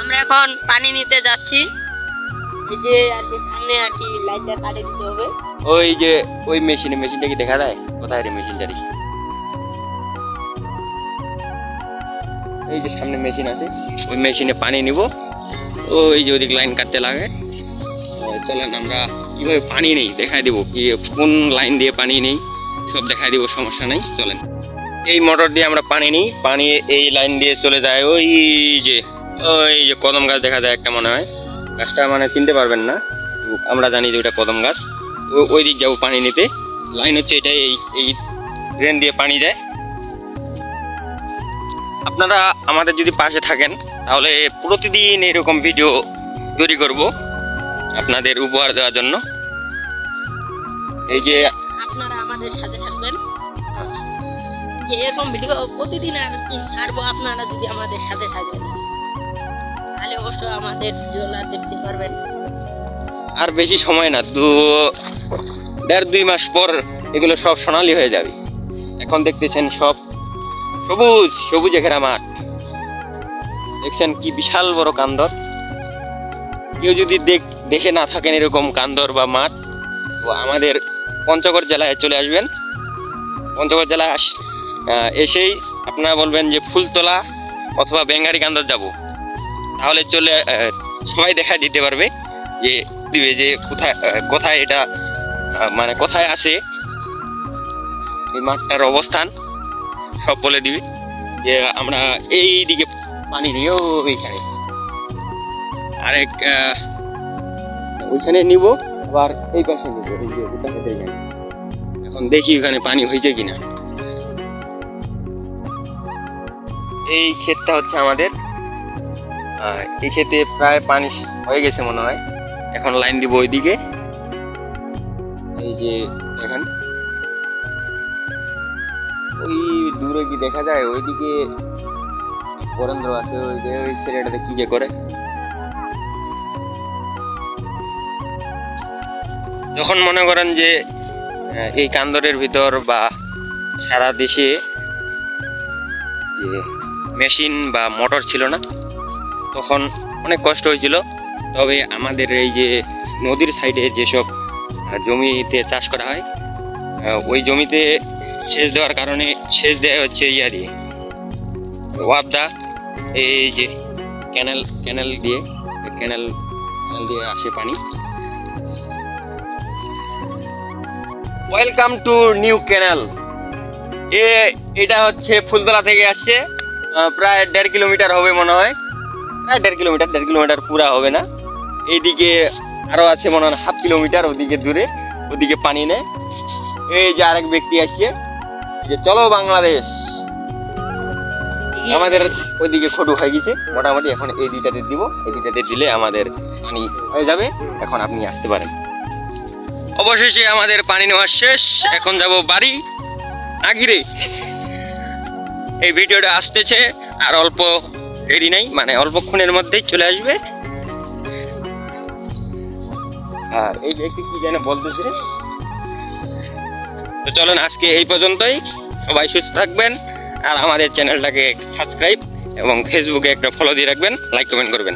আমরা এখন পানি নিতে যাচ্ছি। এই যে আর কি সামনে আর কি লাইটটা কাটে দিতে হবে। ওই যে ওই মেশিনে মেশিনটা কি দেখা যায়? কোথায় রে মেশিনটা রে? এই যে সামনে মেশিন আছে, ওই মেশিনে পানি নিব। ওই যে ওদিক লাইন কাটতে লাগে। চলেন আমরা কীভাবে পানি নেই, দেখাই দিব। কি, কোন লাইন দিয়ে পানি নেই, সব দেখাই দিব, সমস্যা নেই, চলেন। এই মোটর দিয়ে আমরা পানি নিই, পানি এই লাইন দিয়ে চলে যায়, ওই যে। ওই যে কদম গাছ দেখা যায় একটা মনে হয়। গাছটা মানে চিনতে পারবেন না। আমরা জানি যে ওটা কদম গাছ। ওই দিক যাব পানি নিতে। লাইন হচ্ছে এটা এই এই ড্রেন দিয়ে পানি যায় আপনারা আমাদের যদি পাশে থাকেন, তাহলে প্রতিদিন এরকম ভিডিও তৈরি করব আপনাদের উপহার দেওয়ার জন্য। এই যে আপনারা আমাদের সাথে থাকবেন। এরকম ভিডিও প্রতিদিন আর কি ছাড়বো আপনারা যদি আমাদের সাথে থাকবেন তাহলে অবশ্য আমাদের জোলা দেখতে পারবেন। আর বেশি সময় না, দু, দেড় দুই মাস পর এগুলো সব সোনালি হয়ে যাবে। এখন দেখতেছেন সব সবুজ, সবুজে ঘেরা মাঠ। দেখছেন কি বিশাল বড় কান্দর। কেউ যদি দেখ না থাকেন এরকম কান্দর বা মাঠ, তো আমাদের পঞ্চগড় জেলায় চলে আসবেন। পঞ্চগড় জেলায় আস এসেই আপনারা বলবেন যে ফুলতলা অথবা বেঙ্গারি কান্দর যাব। তাহলে চলে সবাই দেখা দিতে পারবে যে দিবে যে কোথায় কোথায় এটা মানে কোথায় আছে এই মাঠটার অবস্থান, সব বলে দিবি যে আমরা এই দিকে পানি নিয়ে ওইখানে। আরেক ওইখানে নিব, আবার এই পাশে নিব, এই যে ওটা এখন দেখি ওখানে পানি হয়েছে কিনা। এই ক্ষেতটা হচ্ছে আমাদের এই ক্ষেতে প্রায় পানি হয়ে গেছে মনে হয়। এখন লাইন দিব ওইদিকে। এই যে দেখেন। ওই দূরে কি দেখা যায়? ওইদিকে বরেন্দ্র আছে, ওই যে ওই ছেলেটাতে কি যে করে। যখন মনে করেন যে এই কান্দরের ভিতর বা সারা দেশে যে মেশিন বা মোটর ছিল না তখন অনেক কষ্ট হয়েছিল। তবে আমাদের এই যে নদীর সাইডে যেসব জমিতে চাষ করা হয় ওই জমিতে সেচ দেওয়ার কারণে সেচ দেওয়া হচ্ছে ইয়া দিয়ে। ওয়াবদা, এই যে ক্যানেল ক্যানেল দিয়ে ক্যানেল ক্যানেল দিয়ে আসে পানি। ওয়েলকাম টু নিউ ক্যানেল এ, এটা হচ্ছে ফুলতলা থেকে আসছে প্রায় দেড় কিলোমিটার হবে মনে হয়। প্রায় দেড় কিলোমিটার দেড় কিলোমিটার পুরা হবে না। এইদিকে আরও আছে মনে হয় হাফ কিলোমিটার ওদিকে দূরে ওদিকে পানি নেয় এই যে আরেক ব্যক্তি আসছে যে চলো বাংলাদেশ। আমাদের ওইদিকে খটু হয়ে গেছে। মোটামুটি এখন এই দুইটাতে দিব এই দুইটাতে দিলে আমাদের পানি হয়ে যাবে। এখন আপনি আসতে পারেন। অবশেষে আমাদের পানি নেওয়া শেষ। এখন যাব বাড়ি। আগিরে এই ভিডিওটা আসতেছে আর অল্প দেরি নাই মানে অল্পক্ষণের মধ্যেই চলে আসবে। আর এই ব্যক্তি কি যেন বলতেছে। তো চলুন, আজকে এই পর্যন্তই। সবাই সুস্থ থাকবেন আর আমাদের চ্যানেলটাকে সাবস্ক্রাইব এবং ফেসবুকে একটা ফলো দিয়ে রাখবেন লাইক কমেন্ট করবেন।